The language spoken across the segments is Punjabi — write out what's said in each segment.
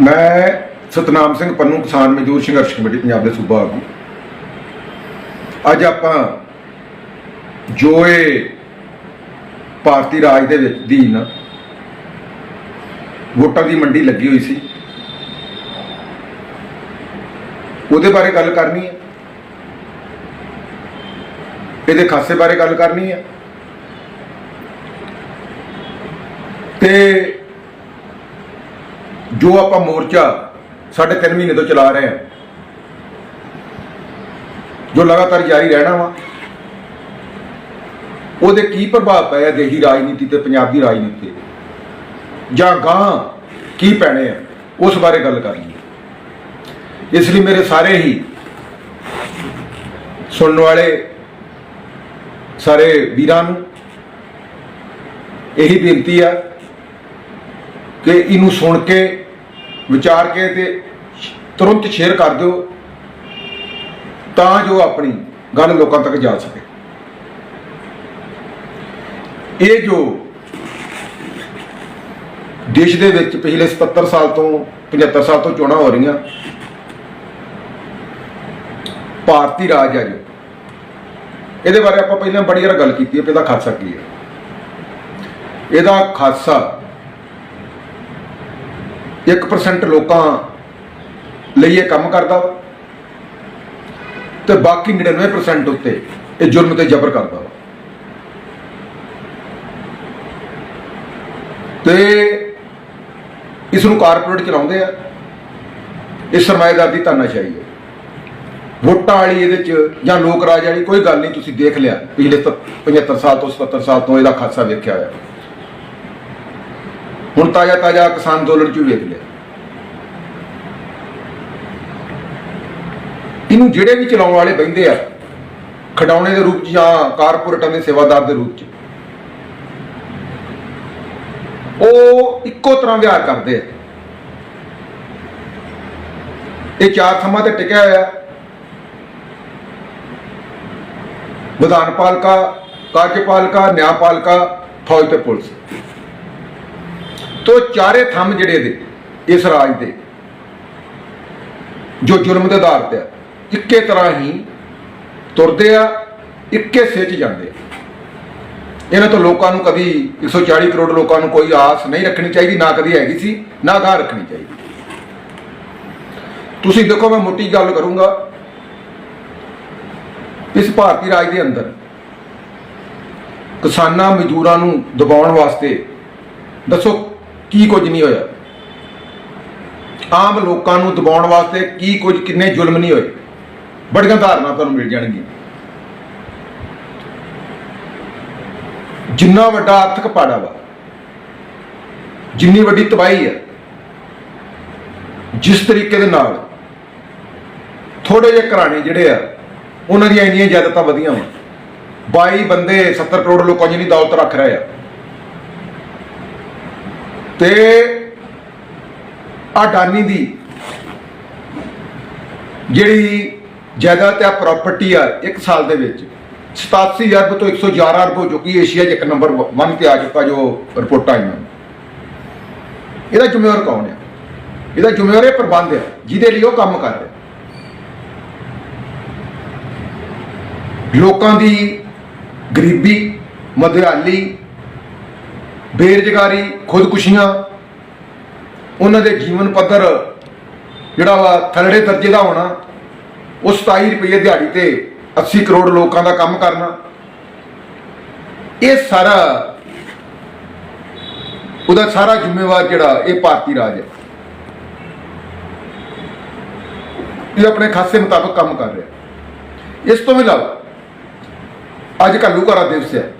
ਮੈਂ ਸਤਨਾਮ ਸਿੰਘ ਪੰਨੂ, ਕਿਸਾਨ ਮਜ਼ਦੂਰ ਸੰਘਰਸ਼ ਕਮੇਟੀ, ਪੰਜਾਬ ਦੇ ਸੂਬਾ ਆਗੂ। ਅੱਜ ਆਪਾਂ ਜੋ ਇਹ ਭਾਰਤੀ ਰਾਜ ਦੇ ਵਿੱਚ ਦੀਨ ਵੋਟਾਂ ਦੀ ਮੰਡੀ ਲੱਗੀ ਹੋਈ ਸੀ। ਉਹਦੇ ਬਾਰੇ ਗੱਲ ਕਰਨੀ ਹੈ। ਇਹਦੇ ਖਾਸੇ ਬਾਰੇ ਗੱਲ ਕਰਨੀ ਹੈ। ਤੇ ਜੋ ਆਪਾਂ ਮੋਰਚਾ ਸਾਢੇ ਤਿੰਨ ਮਹੀਨੇ ਤੋਂ ਚਲਾ ਰਹੇ ਹਾਂ, ਜੋ ਲਗਾਤਾਰ ਜਾਰੀ ਰਹਿਣਾ ਵਾ, ਉਹਦੇ ਕੀ ਪ੍ਰਭਾਵ ਪਿਆ ਦੇਹੀ ਰਾਜਨੀਤੀ ਤੇ ਪੰਜਾਬ ਦੀ ਰਾਜਨੀਤੀ ਤੇ? ਜਾਂ ਗਾਂ ਕੀ ਪੈਣੇ ਆ? ਉਸ ਬਾਰੇ ਗੱਲ ਕਰਨੀ ਇਸ ਲਈ ਮੇਰੇ ਸਾਰੇ ਹੀ ਸੁਣਨ ਵਾਲੇ ਸਾਰੇ ਵੀਰਾਂ ਨੂੰ ਇਹੀ ਬੇਨਤੀ ਆ ਕਿ ਇਹਨੂੰ ਸੁਣ ਕੇ, ਵਿਚਾਰ ਕੇ ਤੇ ਤੁਰੰਤ ਸ਼ੇਅਰ ਕਰ ਦਿਓ, ਤਾਂ ਜੋ ਆਪਣੀ ਗੱਲ ਲੋਕਾਂ ਤੱਕ ਜਾ ਸਕੇ। ਇਹ ਜੋ ਦੇਸ਼ ਦੇ ਵਿੱਚ ਪਿਛਲੇ 77 ਸਾਲ ਤੋਂ 75 ਸਾਲ ਤੋਂ ਚੋਣਾਂ ਹੋ ਰਹੀਆਂ, ਭਾਰਤੀ ਰਾਜ ਹੈ ਜੋ। ਇਹਦੇ ਬਾਰੇ ਆਪਾਂ ਪਹਿਲਾਂ ਬੜੀ ਵਾਰ ਗੱਲ ਕੀਤੀ ਹੈ ਕਿ ਇਹਦਾ ਖਾਸਾ ਕੀ ਹੈ। ਇਹਦਾ ਖਾਸਾ 1% ਲੋਕਾਂ ਲਈ ਇਹ ਕੰਮ ਕਰਦਾ ਵਾ ਤੇ ਬਾਕੀ 99% ਉੱਤੇ ਇਹ ਜੁਰਮ ਤੇ ਜ਼ਬਰ ਕਰਦਾ ਵਾ ਤੇ ਇਸ ਨੂੰ ਕਾਰਪੋਰੇਟ ਚਲਾਉਂਦੇ ਆ। ਇਹ ਸਰਮਾਏਦਾਰ ਦੀ ਤਾਨਾਸ਼ਾਹੀ ਹੈ। ਵੋਟਾਂ ਵਾਲੀ ਇਹਦੇ ਚ ਜਾਂ ਲੋਕ ਰਾਜ ਵਾਲੀ ਕੋਈ ਗੱਲ ਨਹੀਂ, ਤੁਸੀਂ ਦੇਖ ਲਿਆ। ਪਿਛਲੇ ਤ- 75 ਸਾਲ ਤੋਂ 77 ਸਾਲ ਤੋਂ ਇਹਦਾ ਖਾਸਾ ਵੇਖਿਆ ਹੋਇਆ। ਹੁਣ ਤਾਜ਼ਾ ਤਾਜ਼ਾ ਕਿਸਾਨ ਅੰਦੋਲਨ ਚ ਵੀ ਵੇਖ ਲਿਆ। ਇਹਨੂੰ ਜਿਹੜੇ ਵੀ ਚਲਾਉਣ ਵਾਲੇ ਬੈਂਦੇ ਆ ਖਡਾਉਣੇ ਦੇ ਰੂਪ ਚ ਜਾਂ ਕਾਰਪੋਰੇਟਾਂ ਦੇ ਸੇਵਾਦਾਰ ਦੇ ਰੂਪ ਚ, ਉਹ ਇੱਕੋ ਤਰ੍ਹਾਂ ਵਿਹਾਰ ਕਰਦੇ ਆ। ਇਹ ਚਾਰ ਥੰਮਾਂ ਤੇ ਟਿਕਿਆ ਹੋਇਆ। ਵਿਧਾਨ ਪਾਲਿਕਾ ਕਾਰਜਪਾਲਿਕਾ ਨਿਆਂਪਾਲਿਕਾ ਫੌਜ ਤੇ ਪੁਲਿਸ। ਤੋਂ ਚਾਰੇ ਥੰਮ ਜਿਹੜੇ ਦੇ ਇਸ ਰਾਜ ਦੇ, ਜੋ ਜ਼ੁਲਮ ਦੇ ਆਧਾਰ ਤੇ ਆ, ਇੱਕੇ ਤਰ੍ਹਾਂ ਹੀ ਤੁਰਦੇ ਆ, ਇੱਕੇ ਸੇਚ ਜਾਂਦੇ ਆ। ਇਹਨਾਂ ਤੋਂ ਲੋਕਾਂ ਨੂੰ ਕਦੀ 140 ਕਰੋੜ ਲੋਕਾਂ ਨੂੰ ਕੋਈ ਆਸ ਨਹੀਂ ਰੱਖਣੀ ਚਾਹੀਦੀ, ਨਾ ਕਦੀ ਹੈਗੀ ਸੀ, ਨਾ ਗਾਹ ਰੱਖਣੀ ਚਾਹੀਦੀ। ਤੁਸੀਂ ਦੇਖੋ, ਮੈਂ ਮੋਟੀ ਗੱਲ ਕਰੂੰਗਾ। ਇਸ ਭਾਰਤੀ ਰਾਜ ਦੇ ਅੰਦਰ ਕਿਸਾਨਾਂ ਮਜ਼ਦੂਰਾਂ ਨੂੰ ਦਬਾਉਣ ਵਾਸਤੇ, ਦੱਸੋ ਕੀ ਕੁਝ ਨਹੀਂ ਹੋਇਆ? ਆਮ ਲੋਕਾਂ ਨੂੰ ਦਬਾਉਣ ਵਾਸਤੇ ਕੀ ਕੁਝ, ਕਿੰਨੇ ਜ਼ੁਲਮ ਨਹੀਂ ਹੋਏ? ਬੜੀਆਂ ਧਾਰਨਾ ਤੁਹਾਨੂੰ ਮਿਲ ਜਾਣਗੀਆਂ। ਜਿੰਨਾ ਵੱਡਾ ਆਰਥਿਕ ਪਾੜਾ ਵਾ, ਜਿੰਨੀ ਵੱਡੀ ਤਬਾਹੀ ਹੈ ਜਿਸ ਤਰੀਕੇ ਦੇ ਨਾਲ ਥੋੜੇ ਜਿਹੇ ਘਰਾਣੇ ਜਿਹੜੇ ਆ, ਉਹਨਾਂ ਦੀਆਂ ਇੰਨੀਆਂ ਜਾਇਦਾਦਾਂ ਵਧੀਆਂ ਵਾ। 22 ਬੰਦੇ 70 ਕਰੋੜ ਲੋਕਾਂ ਦੀ ਦੌਲਤ ਰੱਖ ਰਹੇ ਆ। ਤੇ ਅਡਾਨੀ ਦੀ ਜਿਹੜੀ ਜਾਇਦਾਦ ਆ ਪ੍ਰਾਪਰਟੀ ਆ, ਇੱਕ ਸਾਲ ਦੇ ਵਿੱਚ 87 ਅਰਬ ਤੋਂ 111 ਅਰਬ ਹੋ ਚੁੱਕੀ ਏਸ਼ੀਆ 'ਚ, ਇੱਕ ਨੰਬਰ 1 ਤੇ ਆ ਚੁੱਕਾ ਜੋ ਰਿਪੋਰਟਾਂ ਆਈਆਂ ਇਹਦਾ ਜ਼ਿੰਮੇਵਾਰ ਕੌਣ ਹੈ? ਇਹਦਾ ਜ਼ਿੰਮੇਵਾਰ ਇਹ ਪ੍ਰਬੰਧ ਹੈ, ਜਿਹਦੇ ਲਈ ਉਹ ਕੰਮ ਕਰ ਰਿਹਾ ਲੋਕਾਂ ਦੀ ਗਰੀਬੀ ਮਧਿਆਲੀ ਬੇਰੁਜ਼ਗਾਰੀ, ਖੁਦਕੁਸ਼ੀਆਂ, ਉਹਨਾਂ ਦੇ ਜੀਵਨ ਪੱਧਰ ਜਿਹੜਾ ਵਾ ਥਲੜੇ ਦਰਜੇ ਦਾ ਹੋਣਾ, ਉਹ 27 ਰੁਪਏ ਦਿਹਾੜੀ ਤੇ 80 ਕਰੋੜ ਲੋਕਾਂ ਦਾ ਕੰਮ ਕਰਨਾ। ਇਹ ਸਾਰਾ, ਉਹਦਾ ਸਾਰਾ ਜ਼ਿੰਮੇਵਾਰ ਜਿਹੜਾ, ਇਹ ਭਾਰਤੀ ਰਾਜ ਹੈ। ਇਹ ਆਪਣੇ ਖਾਸੇ ਮੁਤਾਬਕ ਕੰਮ ਕਰ ਰਿਹਾ। ਇਸ ਤੋਂ ਇਲਾਵਾ, ਅੱਜ ਕੱਲੂ ਘਰਾ ਦਿਵਸ ਹੈ।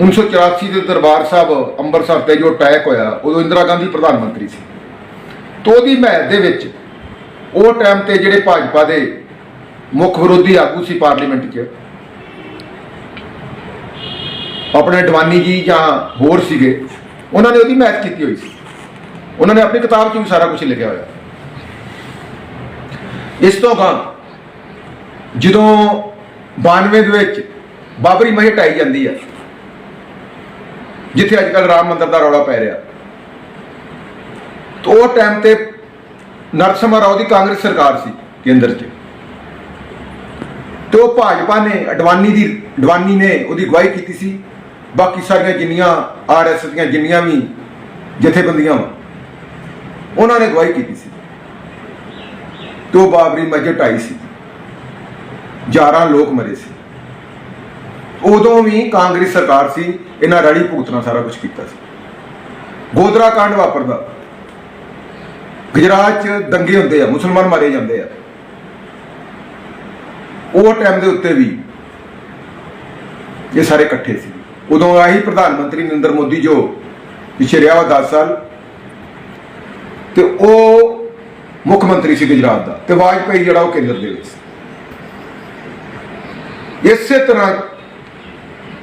1984 ਦੇ ਦਰਬਾਰ ਸਾਹਿਬ ਅੰਮ੍ਰਿਤਸਰ ਤੇ ਜੋ ਅਟੈਕ ਹੋਇਆ, ਉਦੋਂ ਇੰਦਰਾ ਗਾਂਧੀ ਪ੍ਰਧਾਨ ਮੰਤਰੀ ਸੀ। ਤੋਂ ਉਹਦੀ ਮਹਿਲ ਦੇ ਵਿੱਚ ਉਹ ਟਾਈਮ ਤੇ ਜਿਹੜੇ ਭਾਜਪਾ ਦੇ ਮੁੱਖ ਵਿਰੋਧੀ ਆਗੂ ਸੀ ਪਾਰਲੀਮੈਂਟ 'ਚ, ਆਪਣੇ ਡਵਾਨੀ ਜੀ ਜਾਂ ਹੋਰ ਸੀਗੇ, ਉਹਨਾਂ ਨੇ ਉਹਦੀ ਮੈਚ ਕੀਤੀ ਹੋਈ ਸੀ। ਉਹਨਾਂ ਨੇ ਆਪਣੀ ਕਿਤਾਬ 'ਚ ਵੀ ਸਾਰਾ ਕੁਝ ਲਿਖਿਆ ਹੋਇਆ। ਇਸ ਤੋਂ ਬਾਅਦ ਜਦੋਂ 92 ਦੇ ਵਿੱਚ ਬਾਬਰੀ ਮਸਜਿਦ ਢਾਈ ਜਾਂਦੀ ਹੈ ਜਿੱਥੇ ਅੱਜ ਕੱਲ ਰਾਮ ਮੰਦਿਰ ਦਾ ਰੌਲਾ ਪੈ ਰਿਹਾ। ਤੇ ਉਹ ਟਾਈਮ ਤੇ ਨਰਸਿਮਹਾ ਰਾਓ ਦੀ ਕਾਂਗਰਸ ਸਰਕਾਰ ਸੀ ਕੇਂਦਰ 'ਚ। ਤੇ ਉਹ ਭਾਜਪਾ ਨੇ, ਅਡਵਾਨੀ ਦੀ, ਅਡਵਾਨੀ ਨੇ ਉਹਦੀ ਅਗਵਾਈ ਕੀਤੀ ਸੀ। ਬਾਕੀ ਸਾਰੀਆਂ ਜਿੰਨੀਆਂ ਆਰਐਸ ਦੀਆਂ ਜਿੰਨੀਆਂ ਵੀ ਜਥੇਬੰਦੀਆਂ ਉਹਨਾਂ ਨੇ ਅਗਵਾਈ ਕੀਤੀ ਸੀ। ਤੇ ਉਹ ਬਾਬਰੀ ਮਸਜਿਦ ਢਾਈ ਸੀ। 11 ਲੋਕ ਮਰੇ ਸੀ। ਉਦੋਂ ਵੀ ਕਾਂਗਰਸ ਸਰਕਾਰ ਸੀ, ਇਹਨਾਂ ਰੜੀ ਭੁਗਤਣਾ ਸਾਰਾ ਕੁਝ ਕੀਤਾ ਸੀ। ਗੋਦਰਾ ਕਾਂਡ ਵਾਪਰਦਾ। ਗੁਜਰਾਤ 'ਚ ਦੰਗੇ ਹੁੰਦੇ ਆ, ਮੁਸਲਮਾਨ ਮਾਰੇ ਜਾਂਦੇ ਆ। ਉਹ ਟਾਈਮ ਦੇ ਉੱਤੇ ਵੀ ਇਹ ਸਾਰੇ ਇਕੱਠੇ ਸੀ। ਉਦੋਂ ਆਹੀ ਪ੍ਰਧਾਨ ਮੰਤਰੀ ਨਰਿੰਦਰ ਮੋਦੀ ਜੋ ਪਿਛੇ ਰਿਹਾ ਵਾ 10 ਸਾਲ, ਤੇ ਉਹ ਮੁੱਖ ਮੰਤਰੀ ਸੀ ਗੁਜਰਾਤ ਦਾ, ਤੇ ਵਾਜਪੇਈ ਜਿਹੜਾ ਉਹ ਕੇਂਦਰ ਦੇ ਵਿੱਚ ਸੀ। ਇਸੇ ਤਰ੍ਹਾਂ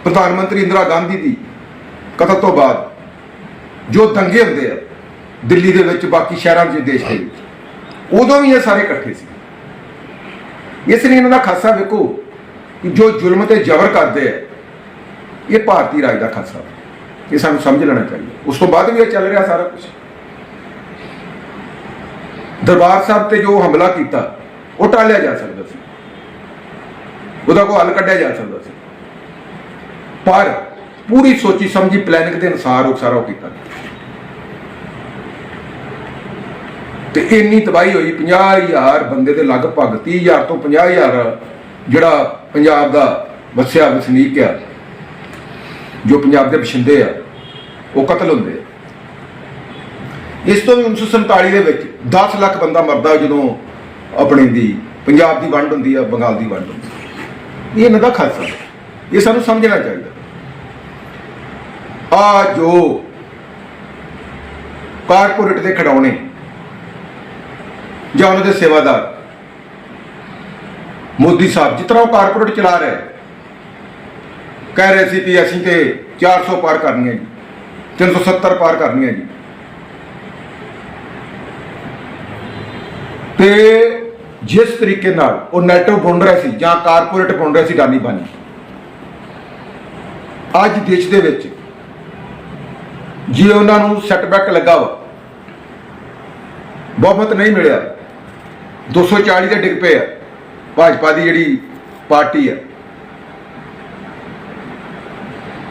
ਪ੍ਰਧਾਨ ਮੰਤਰੀ ਇੰਦਰਾ ਗਾਂਧੀ ਦੀ ਕਤਲ ਤੋਂ ਬਾਅਦ ਜੋ ਦੰਗੇ ਹੁੰਦੇ ਆ, ਦਿੱਲੀ ਦੇ ਵਿੱਚ ਬਾਕੀ ਸ਼ਹਿਰਾਂ 'ਚ ਦੇਸ਼ ਦੇ ਵਿੱਚ, ਉਦੋਂ ਵੀ ਇਹ ਸਾਰੇ ਇਕੱਠੇ ਸੀ। ਇਸ ਲਈ ਇਹਨਾਂ ਦਾ ਖਾਸਾ ਵੇਖੋ ਕਿ ਜੋ ਜ਼ੁਲਮ ਤੇ ਜ਼ਬਰ ਕਰਦੇ ਆ, ਇਹ ਭਾਰਤੀ ਰਾਜ ਦਾ ਖਾਸਾ। ਇਹ ਸਾਨੂੰ ਸਮਝ ਲੈਣਾ ਚਾਹੀਦਾ। ਉਸ ਤੋਂ ਬਾਅਦ ਵੀ ਇਹ ਚੱਲ ਰਿਹਾ ਸਾਰਾ ਕੁਝ ਦਰਬਾਰ ਸਾਹਿਬ ਤੇ ਜੋ ਹਮਲਾ ਕੀਤਾ, ਉਹ ਟਾਲਿਆ ਜਾ ਸਕਦਾ ਸੀ। ਉਹਦਾ ਕੋਈ ਹੱਲ ਕੱਢਿਆ ਜਾ ਸਕਦਾ ਸੀ। ਪਰ ਪੂਰੀ ਸੋਚੀ ਸਮਝੀ ਪਲੈਨਿੰਗ ਦੇ ਅਨੁਸਾਰ ਉਹ ਸਾਰਾ ਉਹ ਕੀਤਾ। ਤੇ ਇੰਨੀ ਤਬਾਹੀ ਹੋਈ 50000 ਬੰਦੇ ਦੇ ਲਗਭਗ 30000 ਤੋਂ 50000 ਜਿਹੜਾ ਪੰਜਾਬ ਦਾ ਵਸਿਆ ਵਸਨੀਕ ਆ, ਜੋ ਪੰਜਾਬ ਦੇ ਬਸ਼ਿੰਦੇ ਆ, ਉਹ ਕਤਲ ਹੁੰਦੇ ਆ। ਇਸ ਤੋਂ ਵੀ 1947 ਦੇ ਵਿੱਚ 10 ਲੱਖ ਬੰਦਾ ਮਰਦਾ ਜਦੋਂ ਆਪਣੇ ਦੀ ਪੰਜਾਬ ਦੀ ਵੰਡ ਹੁੰਦੀ ਆ, ਬੰਗਾਲ ਦੀ ਵੰਡ ਹੁੰਦੀ ਇਹ ਇਹਨਾਂ ਦਾ ਖਾਸਾ ਇਹ ਸਾਨੂੰ ਸਮਝਣਾ ਚਾਹੀਦਾ। ਆ ਜੋ। ਕਾਰਪੋਰੇਟ ਦੇ ਖਿਡੌਣੇ। ਜਾਂ ਉਹਨਾਂ ਦੇ ਸੇਵਾਦਾਰ। ਮੋਦੀ ਸਾਹਿਬ, ਜਿਸ ਤਰ੍ਹਾਂ ਉਹ ਕਾਰਪੋਰੇਟ ਚਲਾ ਰਹੇ ਕਹਿ ਰਹੇ ਸੀ ਕਿ ਅਸੀਂ ਤੇ 400 ਪਾਰ ਕਰਨੀ ਹੈ ਜੀ 370 ਪਾਰ ਕਰਨੀ ਹੈ ਜੀ। ਤੇ ਜਿਸ ਤਰੀਕੇ ਨਾਲ ਉਹ ਨੈਟੋ ਬੁਣ ਰਿਹਾ ਸੀ ਜਾਂ ਕਾਰਪੋਰੇਟ ਬੁਣ ਰਿਹਾ ਸੀ ਡਾਨੀ ਬਾਨੀ ਅੱਜ ਦੇਸ਼ ਦੇ ਵਿੱਚ ਜੇ ਉਹਨਾਂ ਨੂੰ ਸੈਟਬੈਕ ਲੱਗਾ ਵਾ, ਬਹੁਮਤ ਨਹੀਂ ਮਿਲਿਆ। 240 ਦੇ ਡਿੱਗ ਪਏ ਆ, ਭਾਜਪਾ ਦੀ ਜਿਹੜੀ ਪਾਰਟੀ ਆ।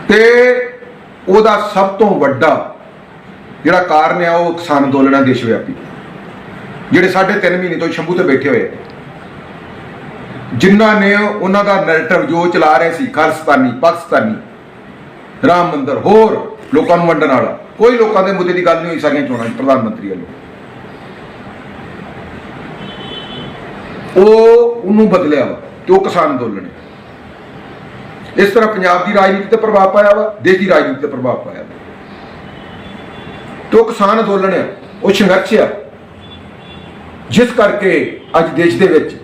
ਤੇ ਉਹਦਾ ਸਭ ਤੋਂ ਵੱਡਾ ਜਿਹੜਾ ਕਾਰਨ ਆ, ਉਹ ਕਿਸਾਨ ਅੰਦੋਲਨ ਆ ਦੇਸ਼ ਵਿਆਪੀ। ਜਿਹੜੇ ਸਾਢੇ ਤਿੰਨ ਮਹੀਨੇ ਤੋਂ ਸ਼ੰਭੂ ਤੇ ਬੈਠੇ ਹੋਏ ਆ। ਜਿਨ੍ਹਾਂ ਨੇ ਉਹਨਾਂ ਦਾ ਨੈਰੇਟਿਵ ਜੋ ਚਲਾ ਰਹੇ ਸੀ, ਖਾਲਿਸਤਾਨੀ, ਪਾਕਿਸਤਾਨੀ ਰਾਮ ਮੰਦਰ, ਹੋਰ ਲੋਕਾਂ ਨੂੰ ਵੰਡਣ ਵਾਲਾ। ਕੋਈ ਲੋਕਾਂ ਦੇ ਮੁੱਦੇ ਦੀ ਗੱਲ ਨਹੀਂ ਹੋਈ ਸਾਰੀਆਂ ਚੋਣਾਂ 'ਚ ਪ੍ਰਧਾਨ ਮੰਤਰੀ ਵੱਲੋਂ। ਉਹ ਉਹਨੂੰ ਬਦਲਿਆ ਵਾ ਤੇ ਉਹ ਕਿਸਾਨ ਅੰਦੋਲਨ ਹੈ। ਇਸ ਤਰ੍ਹਾਂ ਪੰਜਾਬ ਦੀ ਰਾਜਨੀਤੀ ਤੇ ਪ੍ਰਭਾਵ ਪਾਇਆ ਵਾ, ਦੇਸ਼ ਦੀ ਰਾਜਨੀਤੀ ਤੇ ਪ੍ਰਭਾਵ ਪਾਇਆ ਵਾ। ਤੇ ਉਹ ਕਿਸਾਨ ਅੰਦੋਲਨ ਹੈ, ਉਹ ਸੰਘਰਸ਼ ਆ ਜਿਸ ਕਰਕੇ ਅੱਜ ਦੇਸ਼ ਦੇ ਵਿੱਚ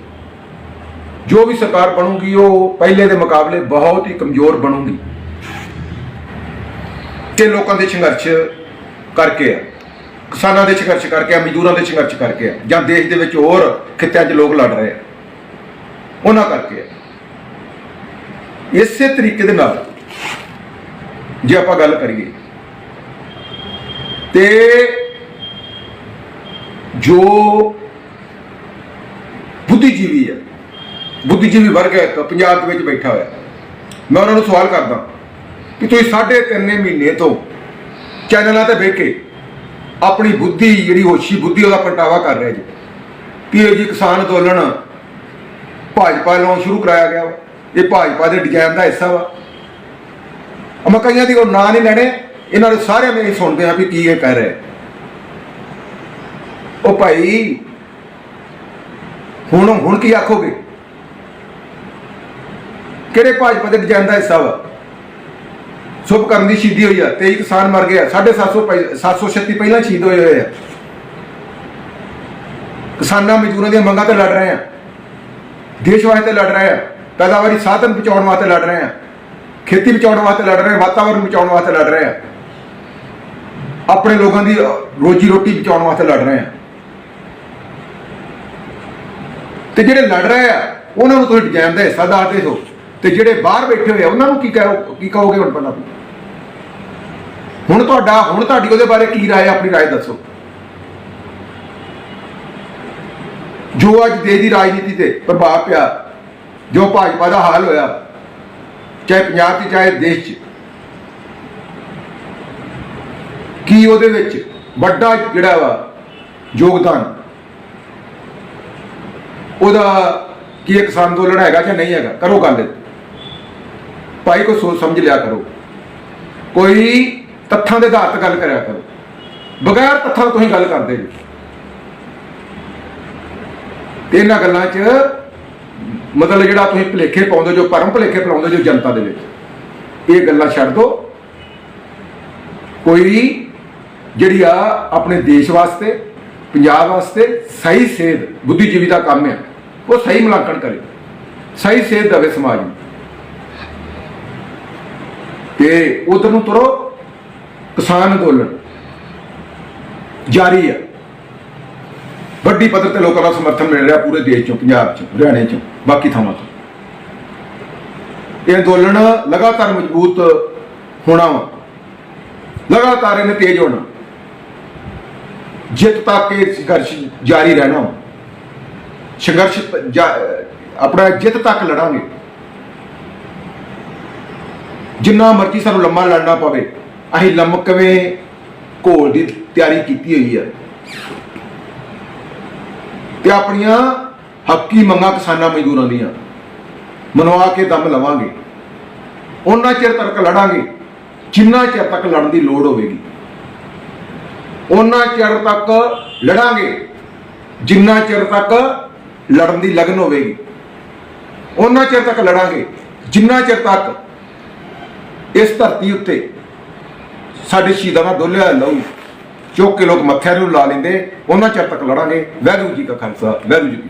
ਜੋ ਵੀ ਸਰਕਾਰ ਬਣੂਗੀ, ਉਹ ਪਹਿਲੇ ਦੇ ਮੁਕਾਬਲੇ ਬਹੁਤ ਹੀ ਕਮਜ਼ੋਰ ਬਣੂਗੀ। ਕਿ ਲੋਕਾਂ ਦੇ ਸੰਘਰਸ਼ ਕਰਕੇ ਆ। ਕਿਸਾਨਾਂ ਦੇ ਸੰਘਰਸ਼ ਕਰਕੇ ਆ, ਮਜ਼ਦੂਰਾਂ ਦੇ ਸੰਘਰਸ਼ ਕਰਕੇ ਆ। ਜਾਂ ਦੇਸ਼ ਦੇ ਵਿੱਚ ਹੋਰ ਖਿੱਤਿਆਂ 'ਚ ਲੋਕ ਲੜ ਰਹੇ ਆ। ਉਹਨਾਂ ਕਰਕੇ ਆ। ਇਸੇ ਤਰੀਕੇ ਦੇ ਨਾਲ ਜੇ ਆਪਾਂ ਗੱਲ ਕਰੀਏ ਤੇ ਜੋ ਬੁੱਧੀਜੀਵੀ ਹੈ, ਬੁੱਧੀਜੀਵੀ ਵਰਗ ਹੈ ਇੱਕ, ਪੰਜਾਬ ਦੇ ਵਿੱਚ ਬੈਠਾ ਹੋਇਆ। ਮੈਂ ਉਹਨਾਂ ਨੂੰ ਸਵਾਲ ਕਰਦਾ। ਕਿ ਤੁਸੀਂ ਸਾਢੇ ਤਿੰਨ ਮਹੀਨੇ ਤੋਂ ਚੈਨਲਾਂ ਤੇ ਬਹਿ ਕੇ ਆਪਣੀ ਬੁੱਧੀ, ਜਿਹੜੀ ਹੋਸ਼ੀ ਬੁੱਧੀ, ਉਹਦਾ ਪ੍ਰਗਟਾਵਾ ਕਰ ਰਹੇ ਜੀ। ਕਿ ਇਹ ਜੀ ਕਿਸਾਨ ਅੰਦੋਲਨ ਭਾਜਪਾ ਵੱਲੋਂ ਸ਼ੁਰੂ ਕਰਾਇਆ ਗਿਆ ਵਾ। ਇਹ ਭਾਜਪਾ ਦੇ ਡਿਜ਼ਾਈਨ ਦਾ ਹਿੱਸਾ ਵਾ। ਅਮਾ ਕਈਆਂ ਦੀ ਉਹ ਨਾਂ ਨਹੀਂ ਲੈਣੇ, ਇਹਨਾਂ ਦੇ ਸਾਰਿਆਂ ਦੇ ਸੁਣਦੇ ਆ ਵੀ ਕੀ ਇਹ ਕਹਿ ਰਿਹਾ। ਉਹ ਭਾਈ, ਹੁਣ ਹੁਣ ਕੀ ਆਖੋਗੇ? ਕਿਹੜੇ ਭਾਜਪਾ ਦੇ ਡਿਜ਼ਾਈਨ ਦਾ ਹਿੱਸਾ ਵਾ? ਸੁਭ ਕਰਨ ਦੀ ਸ਼ਹੀਦੀ ਹੋਈ ਆ 23 ਕਿਸਾਨ ਮਰ ਗਏ ਆ 750 736 ਪਹਿਲਾਂ ਸ਼ਹੀਦ ਹੋਏ ਹੋਏ ਆ। ਕਿਸਾਨਾਂ ਮਜ਼ਦੂਰਾਂ ਦੀਆਂ ਮੰਗਾਂ ਤੇ ਲੜ ਰਹੇ ਆ। ਦੇਸ਼ ਵਾਸਤੇ ਲੜ ਰਹੇ ਆ। ਪੈਦਾਵਾਰੀ ਸਾਧਨ ਬਚਾਉਣ ਵਾਸਤੇ ਲੜ ਰਹੇ ਆ। ਖੇਤੀ ਬਚਾਉਣ ਵਾਸਤੇ ਲੜ ਰਹੇ ਆ ਵਾਤਾਵਰਣ ਬਚਾਉਣ ਵਾਸਤੇ ਲੜ ਰਹੇ ਆ। ਆਪਣੇ ਲੋਕਾਂ ਦੀ ਰੋਜੀ ਰੋਟੀ ਬਚਾਉਣ ਵਾਸਤੇ ਲੜ ਰਹੇ ਆ। ਤੇ ਜਿਹੜੇ ਲੜ ਰਹੇ ਆ, ਉਹਨਾਂ ਨੂੰ ਤੁਸੀਂ ਡਿਜ਼ਾਈਨ ਦਾ ਹਿੱਸਾ ਦੱਸਦੇ ਹੋ ਤੇ ਜਿਹੜੇ ਬਾਹਰ ਬੈਠੇ ਹੋਏ ਆ, ਉਹਨਾਂ ਨੂੰ ਕੀ ਕਹੋ ਕੀ ਕਹੋਗੇ ਹੁਣ ਪਹਿਲਾਂ ਹੁਣ ਤੁਹਾਡਾ, ਹੁਣ ਤੁਹਾਡੀ ਉਹਦੇ ਬਾਰੇ ਕੀ ਰਾਏ ਆਪਣੀ ਰਾਏ ਦੱਸੋ। ਜੋ ਅੱਜ ਦੇਸ਼ ਦੀ ਰਾਜਨੀਤੀ ਤੇ ਪ੍ਰਭਾਵ ਪਿਆ, ਜੋ ਭਾਜਪਾ ਦਾ ਹਾਲ ਹੋਇਆ, ਚਾਹੇ ਪੰਜਾਬ 'ਚ, ਚਾਹੇ ਦੇਸ਼ 'ਚ, ਕੀ ਉਹਦੇ ਵਿੱਚ ਵੱਡਾ ਜਿਹੜਾ ਵਾ ਯੋਗਦਾਨ? ਉਹਦਾ ਕੀ ਇਹ ਕਿਸਾਨ ਅੰਦੋਲਨ ਹੈਗਾ ਜਾਂ ਨਹੀਂ ਹੈਗਾ? ਕਰੋ ਗੱਲ। ਭਾਈ ਕੋਈ ਸੋਚ ਸਮਝ ਲਿਆ ਕਰੋ। ਕੋਈ ਤੱਥਾਂ ਦੇ ਆਧਾਰ ਤੇ ਗੱਲ ਕਰਿਆ ਕਰੋ। ਬਗੈਰ ਤੱਥਾਂ ਤੋਂ ਤੁਸੀਂ ਗੱਲ ਕਰਦੇ ਜੀ ਤੇ ਇਹਨਾਂ ਗੱਲਾਂ 'ਚ ਮਤਲਬ ਜਿਹੜਾ ਤੁਸੀਂ ਭੁਲੇਖੇ ਪਾਉਂਦੇ ਜੋ ਪਰਮ ਭੁਲੇਖੇ ਪਾਉਂਦੇ ਜੋ ਜਨਤਾ ਦੇ ਵਿੱਚ। ਇਹ ਗੱਲਾਂ ਛੱਡ ਦਿਓ ਕੋਈ ਜਿਹੜੀ ਆ ਆਪਣੇ ਦੇਸ਼ ਵਾਸਤੇ, ਪੰਜਾਬ ਵਾਸਤੇ ਸਹੀ ਸੇਧ, ਬੁੱਧੀਜੀਵੀ ਦਾ ਕੰਮ ਹੈ ਉਹ ਸਹੀ ਮੁਲਾਂਕਣ ਕਰੇ। ਸਹੀ ਸੇਧ ਦੇਵੇ ਸਮਾਜ ਨੂੰ। ਤੇ ਉਧਰ ਨੂੰ ਤੁਰੋ, ਕਿਸਾਨ ਅੰਦੋਲਨ ਜਾਰੀ ਹੈ ਵੱਡੀ ਪੱਧਰ ਤੇ ਲੋਕਾਂ ਦਾ ਸਮਰਥਨ ਮਿਲ ਰਿਹਾ ਪੂਰੇ ਦੇਸ਼ ਚੋਂ, ਪੰਜਾਬ ਚੋਂ, ਹਰਿਆਣੇ ਚੋਂ, ਬਾਕੀ ਥਾਵਾਂ ਤੋਂ। ਇਹ ਅੰਦੋਲਨ ਲਗਾਤਾਰ ਮਜ਼ਬੂਤ ਹੋਣਾ ਵਾ। ਲਗਾਤਾਰ ਇਹਨੇ ਤੇਜ਼ ਹੋਣਾ। ਜਿੱਤ ਤੱਕ ਇਹ ਸੰਘਰਸ਼ ਜਾਰੀ ਰਹਿਣਾ ਵਾ। ਸੰਘਰਸ਼ ਆਪਣਾ ਜਿੱਤ ਤੱਕ ਲੜਾਂਗੇ। ਜਿੰਨਾ ਮਰਜ਼ੀ ਸਾਨੂੰ ਲੰਮਾ ਲੜਨਾ ਪਵੇ, ਅਸੀਂ ਲੰਮਕਵੇਂ ਘੋਲ ਦੀ ਤਿਆਰੀ ਕੀਤੀ ਹੋਈ ਹੈ ਤੇ ਆਪਣੀਆਂ ਹੱਕੀ ਮੰਗਾਂ ਕਿਸਾਨਾਂ ਮਜ਼ਦੂਰਾਂ ਦੀਆਂ, ਮਨਵਾ ਕੇ ਦਮ ਲਵਾਂਗੇ। ਉਹਨਾਂ ਚਿਰ ਤੱਕ ਲੜਾਂਗੇ, ਜਿੰਨਾ ਚਿਰ ਤੱਕ ਲੜਨ ਦੀ ਲੋੜ ਹੋਵੇਗੀ। ਉਹਨਾਂ ਚਿਰ ਤੱਕ ਲੜਾਂਗੇ, ਜਿੰਨਾ ਚਿਰ ਤੱਕ ਲੜਨ ਦੀ ਲਗਨ ਹੋਵੇਗੀ। ਉਹਨਾਂ ਚਿਰ ਤੱਕ ਲੜਾਂਗੇ, ਜਿੰਨਾ ਚਿਰ ਤੱਕ ਇਸ ਧਰਤੀ ਉੱਤੇ ਸਾਡੇ ਸ਼ਹੀਦਾਂ ਦਾ ਡੋਲਿਆ ਲਹੂ ਚੁੱਕ ਕੇ ਲੋਕ ਮੱਥਿਆਂ ਨੂੰ ਲਾ ਲੈਂਦੇ, ਉਹਨਾਂ ਚਿਰ ਤੱਕ ਲੜਾਂਗੇ। ਵਾਹਿਗੁਰੂ ਜੀ ਕਾ ਖਾਲਸਾ, ਵਾਹਿਗੁਰੂ ਜੀ